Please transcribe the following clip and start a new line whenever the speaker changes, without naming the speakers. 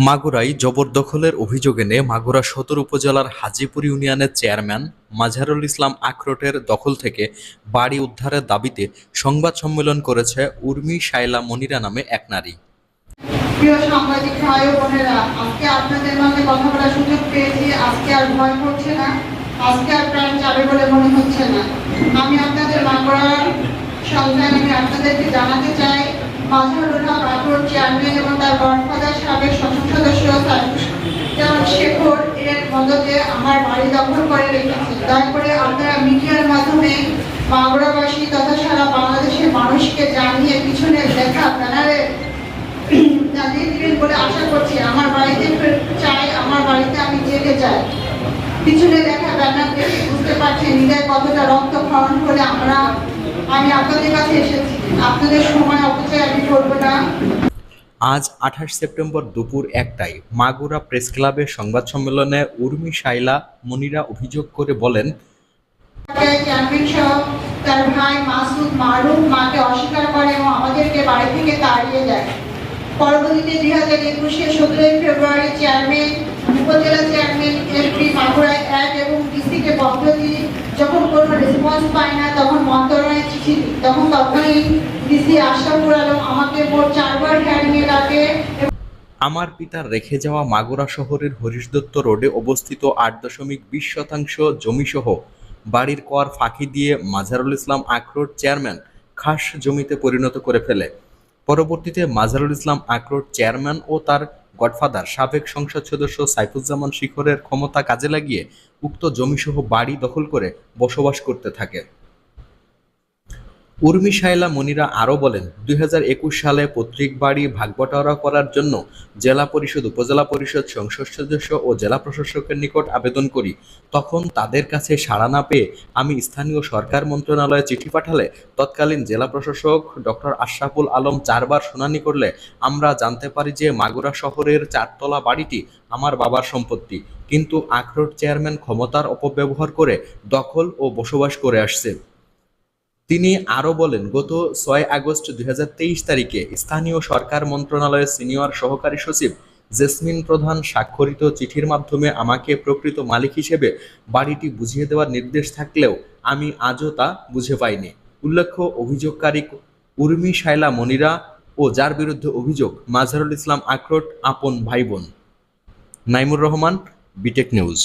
মাগুরায় জবরদখলের অভিযোগ এনে মাগুরা সদর উপজেলার হাজীপুর ইউনিয়নের চেয়ারম্যান মাঝারুল ইসলাম আখরোটের দখল থেকে বাড়ি উদ্ধারের দাবিতে সংবাদ সম্মেলন করেছে উর্মি শায়লা মনিরা নামে এক নারী।
আপনাদের আমি আপনাদের মাকড়ার সন্তান আপনাদেরকে জানাতে চাই মাজহারুল আটর চেয়ারম্যান এবং তার গডফাদার সাবেক সংসদ সদস্য শেখর এর মদতে আমার বাড়ি দখল করে রেখেছে। করে আপনারা মিডিয়ার মাধ্যমে মাগুরাবাসী তথা সারা বাংলাদেশের মানুষকে জানিয়ে পিছনে লেখা ব্যানারে জানিয়ে দিবেন বলে আশা করছি। আমার বাড়িতে চাই, আমার বাড়িতে আমি যেতে চাই পিছনে দেখা ব্যানার দেখে বুঝতে পারছেন, হৃদয় কতটা রক্ত ক্ষরণ করে আমরা, আমি আপনাদের কাছে এসেছি। আপনাদের সময় অপচয় আমি করব না।
আজ আঠাশ সেপ্টেম্বর দুপুর একটায় মাগুরা প্রেস ক্লাবের সংবাদ সম্মেলনে উর্মি শায়লা মনিরা অভিযোগ করে বলেন
অস্বীকার করে এবং আমাদেরকে থেকে তাড়িয়ে পরবর্তীতে একুশে সতেরোই ফেব্রুয়ারি চেয়ারম্যান উপজেলা চেয়ারম্যান এক এবং ডিসিকে যখন কোনো রেসপন্স পায় না তখন মন্ত্রণালয়ে তখন তৎকালীন ডিসি আমাকে মোট চারবার ডাকে।
আমার পিতার রেখে যাওয়া মাগুরা শহরের হরিশদত্ত রোডে অবস্থিত আট দশমিক বিশ শতাংশ জমিসহ বাড়ির কর ফাঁকি দিয়ে মাজারুল ইসলাম আখরোট চেয়ারম্যান খাস জমিতে পরিণত করে ফেলে। পরবর্তীতে মাজারুল ইসলাম আখরোট চেয়ারম্যান ও তার গডফাদার, সাবেক সংসদ সদস্য সাইফুজ্জামান শিখরের ক্ষমতা কাজে লাগিয়ে উক্ত জমিসহ বাড়ি দখল করে বসবাস করতে থাকে। উর্মি শায়লা মনিরা আরও বলেন, দুই হাজার একুশ সালে পৈতৃক বাড়ি ভাগবটারা করার জন্য জেলা পরিষদ, উপজেলা পরিষদ, সংসদ সদস্য ও জেলা প্রশাসকের নিকট আবেদন করি। তখন তাদের কাছে সাড়া না পেয়ে আমি স্থানীয় সরকার মন্ত্রণালয়ে চিঠি পাঠালে তৎকালীন জেলা প্রশাসক ডক্টর আশরাফুল আলম চারবার শুনানি করলে আমরা জানতে পারি যে মাগুরা শহরের চারতলা বাড়িটি আমার বাবার সম্পত্তি। কিন্তু আখরোট চেয়ারম্যান ক্ষমতার অপব্যবহার করে দখল ও বসবাস করে আসছে। তিনি আরও বলেন, গত ছয় আগস্ট দুই হাজার তেইশ তারিখে স্থানীয় সরকার মন্ত্রণালয়ের সিনিয়র সহকারী সচিব জেসমিন প্রধান স্বাক্ষরিত চিঠির মাধ্যমে আমাকে প্রকৃত মালিক হিসেবে বাড়িটি বুঝিয়ে দেওয়ার নির্দেশ থাকলেও আমি আজও তা বুঝে পাইনি। উল্লেখ্য, অভিযোগকারী উর্মি শায়লা মনিরা ও যার বিরুদ্ধে অভিযোগ মাজহারুল ইসলাম আখরোট আপন ভাই বোন নাইমুর রহমান, বিটেক নিউজ।